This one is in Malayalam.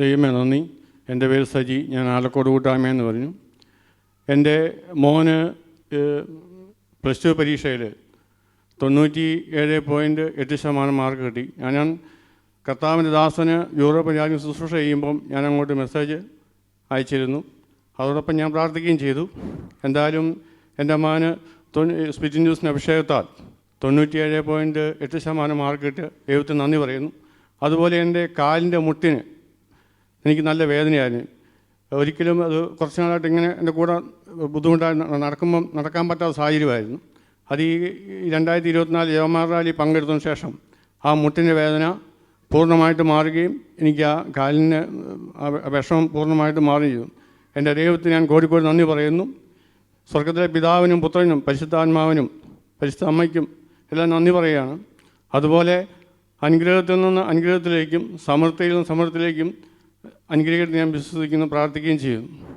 ദൈവമേ നന്ദി. എന്റെ പേര് സജി. ഞാൻ ആലക്കോട് കൂട്ടായ്മയെന്ന് പറഞ്ഞു. എന്റെ മോന് പ്ലസ് ടു പരീക്ഷയിൽ തൊണ്ണൂറ്റി ഏഴ് പോയിന്റ് എട്ട് ശതമാനം മാർക്ക് കിട്ടി. ഞാൻ ഞാൻ കർത്താവിന്റെ ദാസന് യൂറോപ്പ് രാജ്യം ശുശ്രൂഷ ചെയ്യുമ്പം ഞാൻ അങ്ങോട്ട് മെസ്സേജ് അയച്ചിരുന്നു. അതോടൊപ്പം ഞാൻ പ്രാർത്ഥിക്കുകയും ചെയ്തു. എന്തായാലും എന്റെ അമ്മാന് സ്പിറ്റിൻ ന്യൂസിന് അഭിഷേകത്താൽ തൊണ്ണൂറ്റിയേഴ് പോയിന്റ് എട്ട് ശതമാനം മാർക്ക് കിട്ടി. ദൈവത്തിന് നന്ദി പറയുന്നു. അതുപോലെ എന്റെ കാലിന്റെ മുട്ടിന് എനിക്ക് നല്ല വേദനയായിരുന്നു. ഒരിക്കലും അത് കുറച്ച് നാളായിട്ട് ഇങ്ങനെ എന്റെ കൂടെ ബുദ്ധിമുട്ടായി നടക്കുമ്പം നടക്കാൻ പറ്റാത്ത സാഹചര്യമായിരുന്നു. അത് ഈ രണ്ടായിരത്തി ഇരുപത്തിനാല് യവമാർ റാലി പങ്കെടുത്തതിന് ശേഷം ആ മുട്ടിന്റെ വേദന പൂർണമായിട്ട് മാറുകയും എനിക്ക് ആ കാലിന് വിഷമം പൂർണമായിട്ട് മാറുകയും എന്റെ ദൈവത്തിന് ഞാൻ കോഴിക്കോട് നന്ദി പറയുന്നു. സ്വർഗത്തിലെ പിതാവിനും പുത്രനും പരിശുദ്ധാത്മാവിനും പരിശുദ്ധ അമ്മയ്ക്കും എല്ലാം നന്ദി പറയുകയാണ്. അതുപോലെ അനുഗ്രഹത്തിൽ നിന്ന് അനുഗ്രഹത്തിലേക്കും സമൃദ്ധിയിൽ നിന്ന് സമൃദ്ധിയിലേക്കും അനുഗ്രഹിക്കട്ടെ ഞാൻ വിശ്വസിക്കുന്നു പ്രാർത്ഥിക്കുകയും ചെയ്യുന്നു